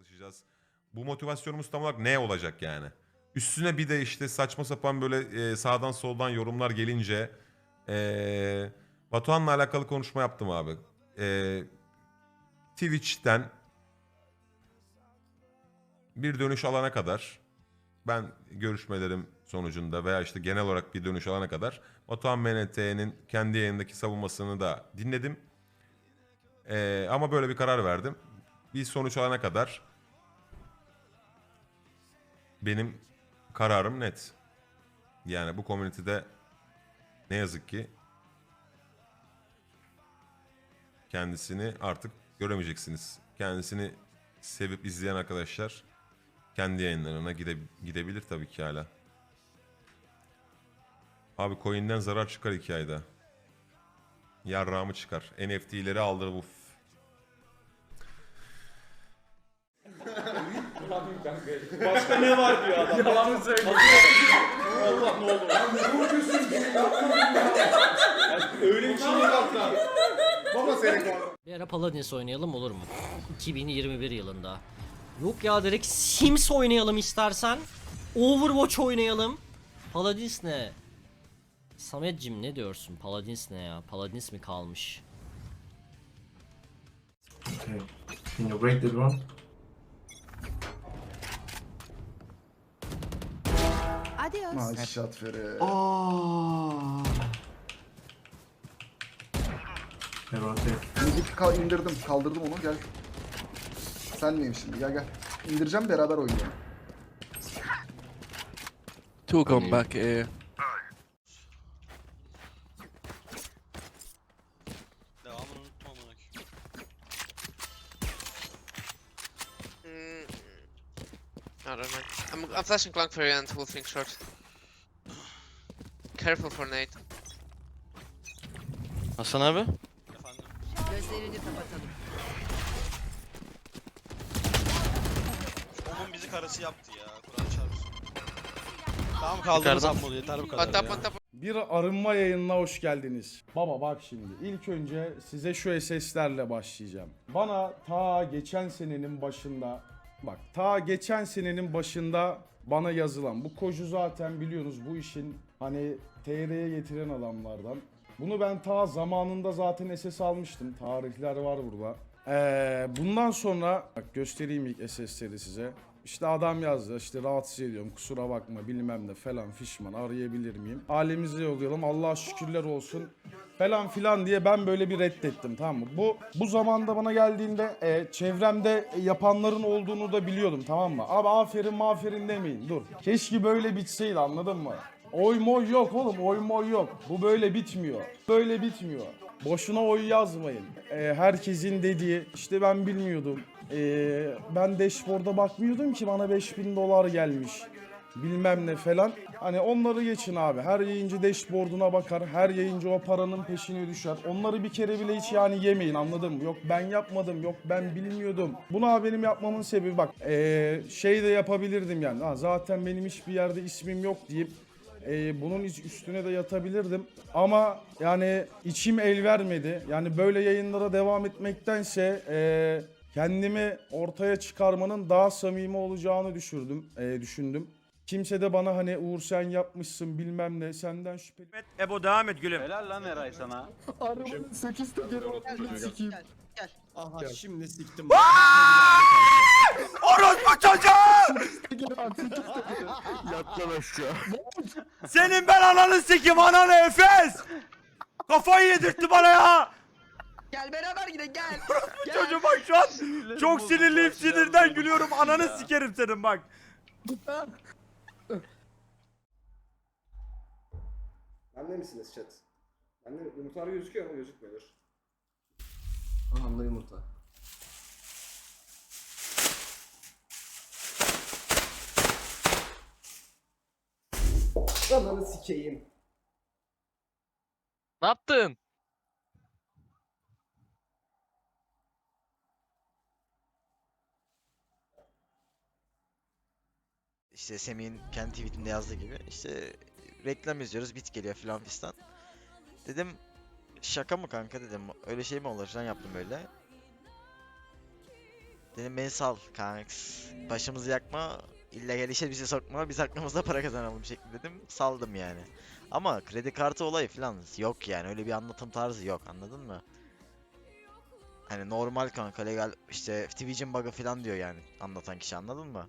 çalışacağız. Bu motivasyonumuz tam olarak ne olacak yani? Üstüne bir de işte saçma sapan böyle e, sağdan soldan yorumlar gelince e, Batuhan'la alakalı konuşma yaptım abi. E, Twitch'ten bir dönüş alana kadar ben görüşmelerim sonucunda veya işte genel olarak bir dönüş alana kadar Batuhan MNT'nin kendi yayındaki savunmasını da dinledim. Ee, ama böyle bir karar verdim. Bir sonuç alana kadar benim kararım net. Yani bu komünitede ne yazık ki kendisini artık göremeyeceksiniz. Kendisini sevip izleyen arkadaşlar kendi yayınlarına gide, gidebilir tabii ki hala. Abi coin'den zarar çıkar iki ayda. Yarrağımı çıkar. NFT'leri aldır bu. F- Başka ne var diyor adam. Yalan söylüyor. Allah ne olur. Öyle bir şey yok lan. Baba senin konu. Bir ara Paladins oynayalım olur mu? 2021 yılında. Yok ya direkt Sims oynayalım istersen. Overwatch oynayalım. Paladins ne? Sametcim ne diyorsun? Paladins ne ya? Paladins mi kalmış? Okay. Can you break the drone? Adios. Nice shot Feri. Hey, rotate. Müzik kal indirdim. Kaldırdım onu. Gel. Sen neyim şimdi? Gel gel. İndireceğim beraber oynayalım. Two come back A. Devamını unutma amına koyayım. Mm, I don't know. I'm, I'm flashing Clank for you and we'll think short. Careful for Nate. Hasan abi. Efendim. Gözlerini kapatalım. Onun bizi karısı yaptı ya. Kur'an çarpsın. Tamam kaldırırız Ammo'yu yeter bu kadar On top, ya. on top. Bir arınma yayınına hoş geldiniz. Baba bak şimdi ilk önce size şu SS'lerle başlayacağım. Bana ta geçen senenin başında bak ta geçen senenin başında bana yazılan bu koju zaten biliyorsunuz bu işin hani TR'ye getiren adamlardan. Bunu ben ta zamanında zaten SS almıştım. Tarihler var burada. Ee, bundan sonra bak göstereyim ilk SS'leri size. İşte adam yazdı işte rahatsız ediyorum kusura bakma bilmem ne falan fişman arayabilir miyim? Halimize yollayalım Allah'a şükürler olsun falan filan diye ben böyle bir reddettim tamam mı? Bu bu zamanda bana geldiğinde e, çevremde yapanların olduğunu da biliyordum tamam mı? Abi aferin maferin demeyin dur. Keşke böyle bitseydi anladın mı? Oy moy yok oğlum oy moy yok. Bu böyle bitmiyor. Böyle bitmiyor. Boşuna oy yazmayın. Ee, herkesin dediği işte ben bilmiyordum. Ee, ben dashboard'a bakmıyordum ki bana 5000 dolar gelmiş. Bilmem ne falan. Hani onları geçin abi. Her yayıncı dashboard'una bakar. Her yayıncı o paranın peşine düşer. Onları bir kere bile hiç yani yemeyin anladın mı? Yok ben yapmadım. Yok ben bilmiyordum. Bunu abi benim yapmamın sebebi bak. ee, şey de yapabilirdim yani. Ha, zaten benim hiçbir yerde ismim yok deyip ee, bunun üstüne de yatabilirdim. Ama yani içim el vermedi. Yani böyle yayınlara devam etmektense ee, kendimi ortaya çıkarmanın daha samimi olacağını düşürdüm, ee, düşündüm. Kimse de bana hani Uğur sen yapmışsın bilmem ne senden şüpheli. Ebo devam et gülüm. Helal lan Eray sana. Arabanın 8 tekeri olduğunu sikeyim. Aha şimdi siktim. Orospu çocuğu! Yat lan aşağı. Senin ben ananı sikim ananı Efes! Kafayı yedirtti bana ya! Gel beraber gidelim gel. Çocuğum bak şu an çok sinirliyim sinirden gülüyorum ananı sikerim senin bak. Bende misiniz chat? Bende yumurtalar gözüküyor ama gözükmüyor. Aha, yumurta. Ananı sikeyim. Ne yaptın? İşte Semih'in kendi tweetinde yazdığı gibi işte reklam izliyoruz bit geliyor filan fistan. Dedim şaka mı kanka dedim öyle şey mi olur falan yaptım böyle. Dedim beni sal kanks. Başımızı yakma. illegal işe bizi sokma. Biz hakkımızda para kazanalım şeklinde dedim. Saldım yani. Ama kredi kartı olayı falan yok yani. Öyle bir anlatım tarzı yok anladın mı? Hani normal kanka legal işte Twitch'in bug'ı falan diyor yani anlatan kişi anladın mı?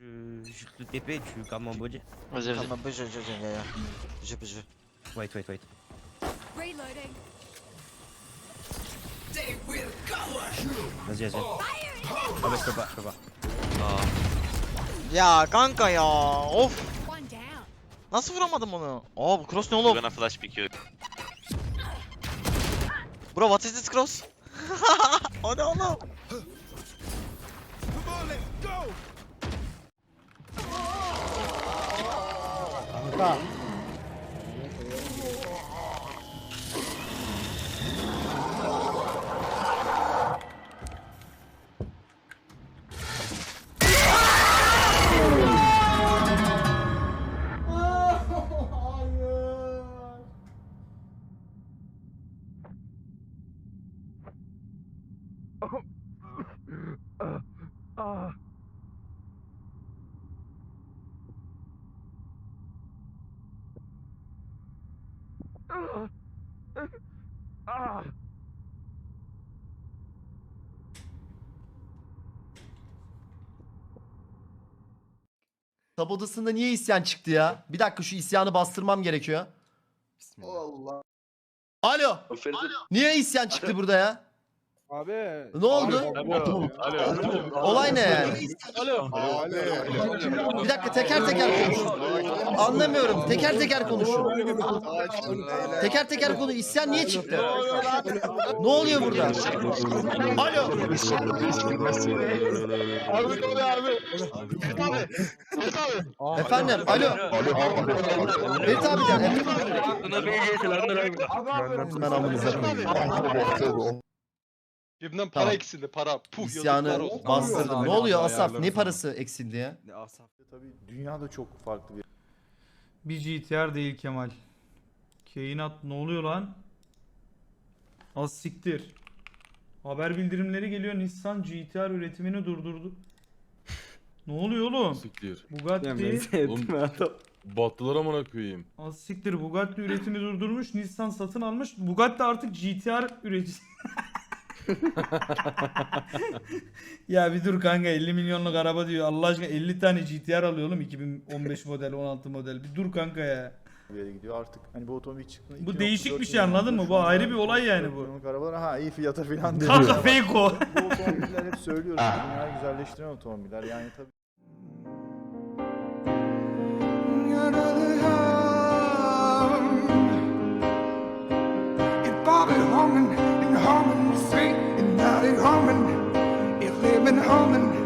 Je te TP, tu gardes mon budget. Vas-y, vas-y. Bıcı bıcı ya ya. Bıcı bıcı. Wait, wait, wait. Reloading. Vas-y, vas-y. Ah bah je peux pas, je peux pas. Ya kanka ya of. One down. Nasıl vuramadım onu? Aa bu cross ne oğlum? gonna flash pick you. Bro what is this cross? o ne oğlum? Da. Oh. Ah. Tab odasında niye isyan çıktı ya? Bir dakika şu isyanı bastırmam gerekiyor. Allah. Alo. Niye isyan çıktı burada ya? Abi. Ne oldu? Olay ne yani? Bir dakika teker teker konuşun. Anlamıyorum. Teker teker konuşun. Teker teker konu. İsyan niye çıktı? Ne oluyor burada? Alo. Efendim. Alo. Ferit abi de. Ben amınıza koyayım. Cebimden para eksildi para. Puh İsyanı bastırdım. Ne oluyor Asaf? Ne parası eksildi ya? Tabii dünya da çok farklı bir Bir GTR değil Kemal. Kainat ne oluyor lan? Az siktir. Haber bildirimleri geliyor Nissan GTR üretimini durdurdu. ne oluyor oğlum? Bugatti. Battılar amına koyayım. Az siktir Bugatti üretimi durdurmuş. Nissan satın almış. Bugatti artık GTR üreticisi. ya bir dur kanka 50 milyonluk araba diyor. Allah aşkına 50 tane GTR alıyor oğlum 2015 model 16 model. Bir dur kanka ya. yere gidiyor artık. Hani bu otomobil çıktı. Bu değişik bir şey anladın mı? Bu ayrı bir olay yani bu. Arabalar ha iyi fiyata falan diyor. Kanka fake o. bu otomobiller hep söylüyoruz. Dünyayı güzelleştiren otomobiller. Yani tabii been humming, if we've humming.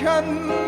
can